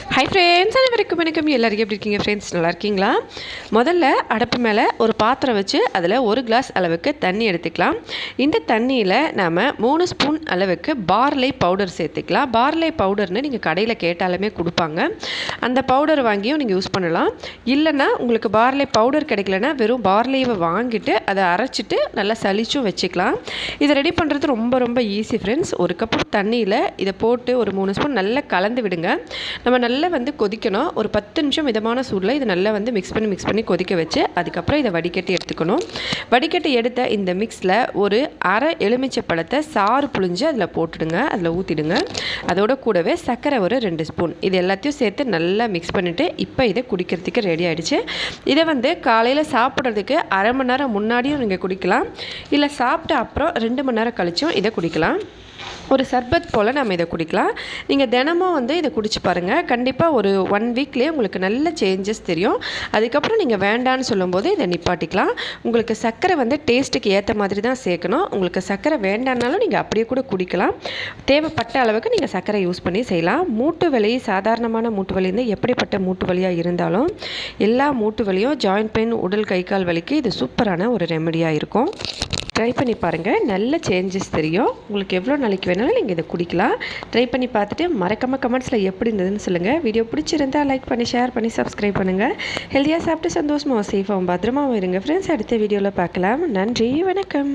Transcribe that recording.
Hi friends அனைவருக்கும் வணக்கம். எல்லாருக்கும் எப்படி இருக்கீங்க ஃப்ரெண்ட்ஸ் நல்லா இருக்கீங்களா? முதல்ல அடுப்பு மேலே ஒரு பாத்திரம் வச்சு அதில் ஒரு கிளாஸ் அளவுக்கு தண்ணி எடுத்துக்கலாம். இந்த தண்ணியில் நாம் மூணு ஸ்பூன் அளவுக்கு பார்லை பவுடர் சேர்த்துக்கலாம். பார்லை பவுடர்னு நீங்கள் கடையில் கேட்டாலுமே கொடுப்பாங்க. அந்த பவுடர் வாங்கியும் நீங்கள் யூஸ் பண்ணலாம். இல்லைன்னா உங்களுக்கு பார்லை பவுடர் கிடைக்கலனா வெறும் பார்லையை வாங்கிட்டு அதை அரைச்சிட்டு நல்லா சளிச்சும் வச்சுக்கலாம். இதை ரெடி பண்ணுறது ரொம்ப ரொம்ப ஈஸி ஃப்ரெண்ட்ஸ் ஒரு கப்பு தண்ணியில் இதை போட்டு ஒரு மூணு ஸ்பூன் நல்லா கலந்து விடுங்க. நம்ம நல்லா வந்து கொதிக்கணும். ஒரு பத்து நிமிஷம் மிதமான சூடில் இதை நல்லா வந்து மிக்ஸ் பண்ணி மிக்ஸ் பண்ணி கொதிக்க வச்சு அதுக்கப்புறம் இதை வடிகட்டி எடுத்துக்கணும். வடிகட்டி எடுத்த இந்த மிக்ஸில் ஒரு அரை எலுமிச்சை பழத்தை சாறு புழிஞ்சு அதில் போட்டுடுங்க. அதில் ஊற்றிடுங்க அதோட கூடவே சர்க்கரை ஒரு ரெண்டு ஸ்பூன். இது எல்லாத்தையும் சேர்த்து நல்லா மிக்ஸ் பண்ணிவிட்டு இப்போ இதை குடிக்கிறதுக்கு ரெடி ஆகிடுச்சு இதை வந்து காலையில் சாப்பிட்றதுக்கு அரை மணி நேரம் முன்னாடியும் நீங்கள் குடிக்கலாம். இல்லை சாப்பிட்ட அப்புறம் ரெண்டு மணி நேரம் கழிச்சும் இதை குடிக்கலாம். ஒரு சர்பத் போல் நம்ம இதை குடிக்கலாம். நீங்கள் தினமும் வந்து இதை குடிச்சு பாருங்கள் கண்டிப்பாக ஒரு ஒன் வீக்லேயே உங்களுக்கு நல்ல சேஞ்சஸ் தெரியும். அதுக்கப்புறம் நீங்கள் வேண்டான்னு சொல்லும்போது இதை நிப்பாட்டிக்கலாம். உங்களுக்கு சர்க்கரை வந்து டேஸ்ட்டுக்கு ஏற்ற மாதிரி தான் சேர்க்கணும். உங்களுக்கு சர்க்கரை வேண்டான்னாலும் நீங்கள் அப்படியே கூட குடிக்கலாம். தேவைப்பட்ட அளவுக்கு நீங்கள் சர்க்கரை யூஸ் பண்ணி செய்யலாம். மூட்டு வலி சாதாரணமான மூட்டு வலிந்து எப்படிப்பட்ட மூட்டு வலியாக இருந்தாலும் எல்லா மூட்டு வலியும் ஜாயிண்ட் பெயின் உடல் கை கால் வலிக்கு இது சூப்பரான ஒரு ரெமெடியாக இருக்கும். ட்ரை பண்ணி பாருங்கள் நல்ல சேஞ்சஸ் தெரியும். உங்களுக்கு எவ்வளோ நாளைக்கு வேணாலும் நீங்கள் இதை குடிக்கலாம். ட்ரை பண்ணி பார்த்துட்டு மறக்காமல் கமெண்ட்ஸில் எப்படி இருந்ததுன்னு சொல்லுங்கள் வீடியோ பிடிச்சிருந்தால் லைக் பண்ணி ஷேர் பண்ணி சப்ஸ்கிரைப் பண்ணுங்கள் ஹெல்த்தியாக சாப்பிட்டு சந்தோஷமாக சேஃபாகவும் பத்திரமாகவும் இருங்க. ஃப்ரெண்ட்ஸ் அடுத்த வீடியோவில் பார்க்கலாம். நன்றி வணக்கம்.